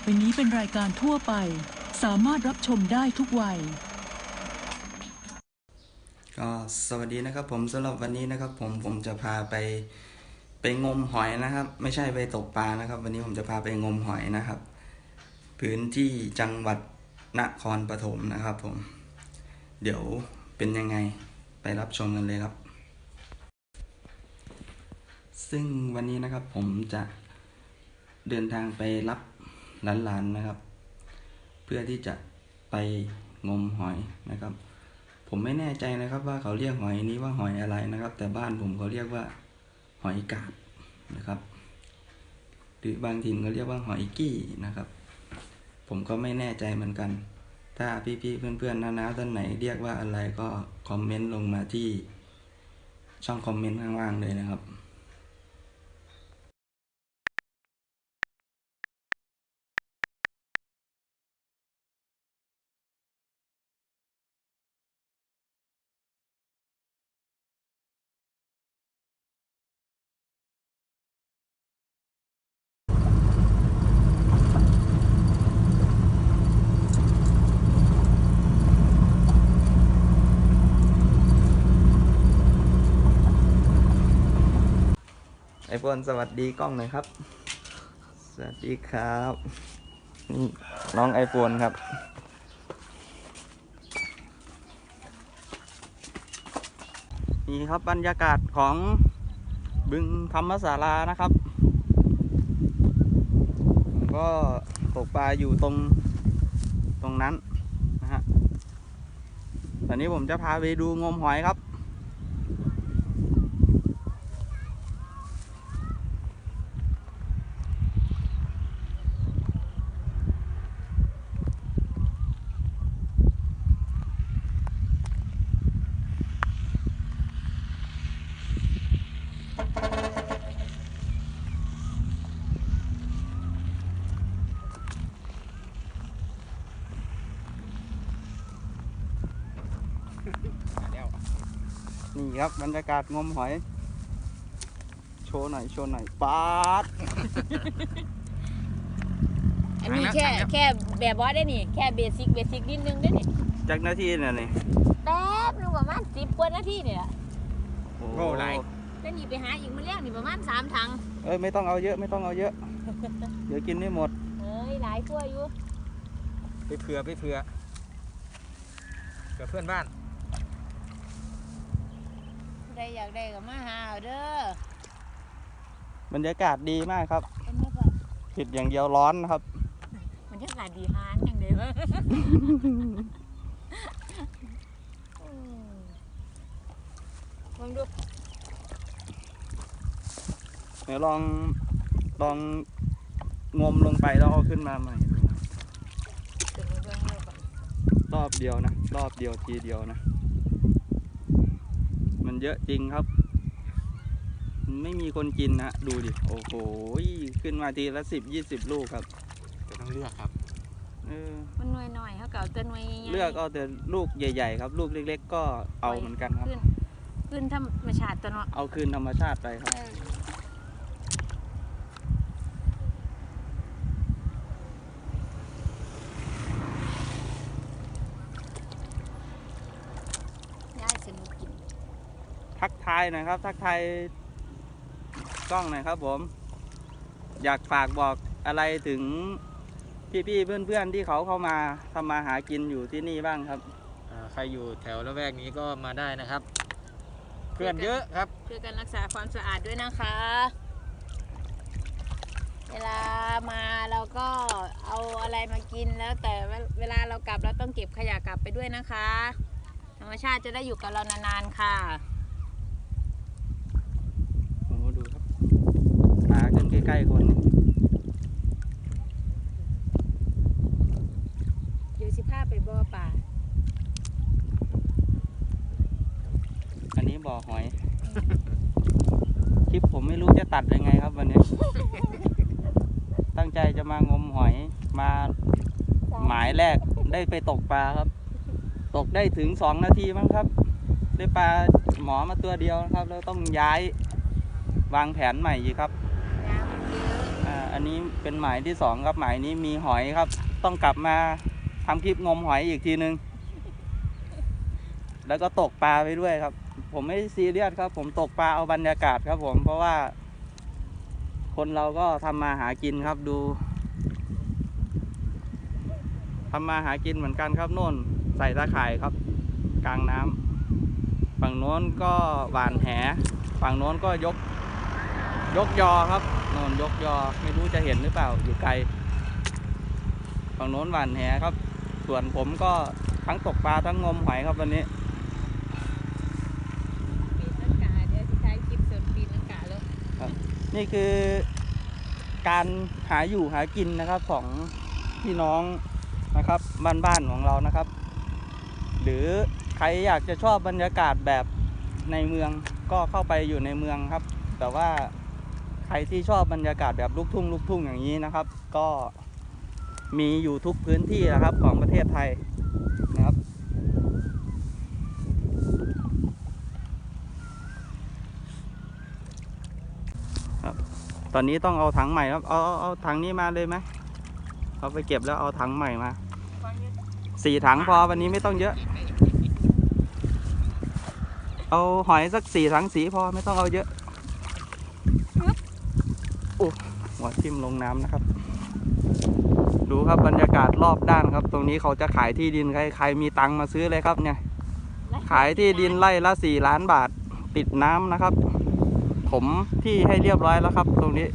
่อไปนี้เป็นรายการทั่วไป สามารถรับชมได้ทุกวัย ก็สวัสดีนะครับผมสำหรับวันนี้นะครับผมผมจะพาไปไปงมหอยนะครับ ไม่ใช่ไปตกปลานะครับ วันนี้ผมจะพาไปงมหอยนะครับ พื้นที่จังหวัดนครปฐมนะครับผม เดี๋ยวเป็นยังไงไปรับชมกันเลยครับ ซึ่งวันนี้นะครับผมจะเดินทางไปรับ ลานๆนะครับ เพื่อที่จะไปงมหอยนะครับ ผมไม่แน่ใจนะครับว่าเขาเรียกหอยนี้ว่าหอยอะไรนะครับ แต่บ้านผมเขาเรียกว่าหอยกาบนะครับ หรือบางถิ่นเขาเรียกว่าหอยกี้นะครับ ผมก็ไม่แน่ใจเหมือนกัน ถ้าพี่ๆเพื่อนๆน้าๆท่านไหนเรียกว่าอะไรก็คอมเมนต์ลงมาที่ช่องคอมเมนต์ข้างล่างเลยนะครับ ไอโฟนสวัสดีกล้องหน่อยครับ สวัสดีครับนี่น้องไอโฟนครับ นี่ครับบรรยากาศของบึงธรรมศาลานะครับผมก็ตกปลาอยู่ตรงตรงนั้นนะฮะตอนนี้ผมจะพาไปดูงมหอยครับ นี่ครับบรรยากาศงมหอย โชว์หน่อยโชว์หน่อยปาด อันนี้แค่แค่แบบว่าได้นี่แค่เบสิกเบสิกนิดนึงได้นี่จากหน้าที่เนี่ยนี่แป๊บนึงประมาณสิบกว่านาทีเนี่ยโง่ไรแล้วนี่ไปหาอีกมาเลี้ยงนี่ประมาณสามถังเอ้ยไม่ต้องเอาเยอะไม่ต้องเอาเยอะ เดี๋ยวกินไม่หมดเฮ้ยหลายตัวอยู่ไปเผื่อไปเผื่อเผื่อเพื่อนบ้าน ใครอยากได้ก็มาหาเอาเด้อบรรยากาศดีมากครับอันนี้ก็ผิดอย่างเดียวร้อนนะครับ มันจะกาศดีฮานอย่างเดียวอืมลองดูเดี๋ยวลองลองงมลงไปแล้วเอาขึ้นมาใหม่ดูนะเดี๋ยวมาเบิ่งดูก่อนรอบเดียวนะ รอบเดียวทีเดียวนะมัน เยอะจริงครับ ไม่มีคนกินนะดูดิ โอ้โห ขึ้นมาทีละสิบยี่สิบลูกครับจะต้องเลือกครับเออมันหน่วยหน่อยเขาเก่าตัวหน่วยใหญ่ๆเลือกเอาแต่ลูกใหญ่ ๆ ครับ ลูกเล็ก ๆ ก็เอาเหมือนกันครับ ขึ้นขึ้นธรรมชาติตัวเนาะเอาคืนธรรมชาติไปครับ เออย้ายสนุกกิน ทักทายหน่อยครับ ทักทายกล้องหน่อยครับผม อยากฝากบอกอะไรถึงพี่ๆเพื่อนๆที่เขาเข้ามาทำมาหากินอยู่ที่นี่บ้างครับ อ่าใครอยู่แถวละแวกนี้ก็มาได้นะครับ เพื่อนเยอะครับ ช่วยกันรักษาความสะอาดด้วยนะคะ เวลามาเราก็เอาอะไรมากินแล้วแต่เวลาเรากลับเราต้องเก็บขยะกลับไปด้วยนะคะ ธรรมชาติจะได้อยู่กับเรานานๆค่ะ โอ้โหดูครับหาขึ้นใกล้ๆคนเดี๋ยวสิพาไปบ่อป่า อันนี้บ่อหอย คลิปผมไม่รู้จะตัดยังไงครับวันนี้ ตั้งใจจะมางมหอยมาหมายแรกได้ไปตกปลาครับ ตกได้ถึงสองนาทีมั้งครับ ได้ปลาหมอมาตัวเดียวนะครับ แล้วต้องย้ายวางแผนใหม่อีกครับ น้ำมันเยอะอ่าอันนนี้เป็นหมายที่สองครับหมายนี้มีหอยครับ ต้องกลับมาทำคลิปงมหอยอีกทีนึง แล้วก็ตกปลาไปด้วยครับ ผมไม่ซีเรียสครับ ผมตกปลาเอาบรรยากาศครับ ผมเพราะว่า คนเราก็ทำมาหากินครับดูทำมาหากินเหมือนกันครับโน่นใส่ตาข่ายครับ กลางน้ำฝั่งโน้นก็หวานแห ฝั่งโน้นก็ยก ยกยอครับโน่นยกยอไม่รู้จะเห็นหรือเปล่าอยู่ไกลฝั่งโน้นหวานแหครับ ส่วนผมก็ทั้งตกปลาทั้งงมหอยครับวันนี้ปีนังกาเดี๋ยวจะใช้คลิปส่วนปีนังกาแล้วนี่คือการหาอยู่หากินนะครับของพี่น้องนะครับบ้านๆของเรานะครับ หรือใครอยากจะชอบบรรยากาศแบบในเมืองก็เข้าไปอยู่ในเมืองครับ แต่ว่า ใครที่ชอบบรรยากาศแบบลูกทุ่งลูกทุ่งอย่างนี้นะครับ ก็มีอยู่ทุกพื้นที่นะครับของประเทศไทยนะครับตอนนี้ต้องเอาถังใหม่ครับเอาเอาเอาถังนี้มาเลยไหมเอาไปเก็บแล้วเอาถังใหม่มาสี่ถังพอวันนี้ไม่ต้องเยอะ เอาหอยสักสี่ถังสีพอไม่ต้องเอาเยอะ หัวทิ่มลงน้ำนะครับ ดูครับบรรยากาศรอบด้านครับ ตรงนี้เขาจะขายที่ดินใครใครมีตังค์มาซื้อเลยครับ เนี่ย ขายที่ดินไร่ละสี่ล้านบาทติดน้ำนะครับ ผมที่ให้เรียบร้อยแล้วครับ ตรงนี้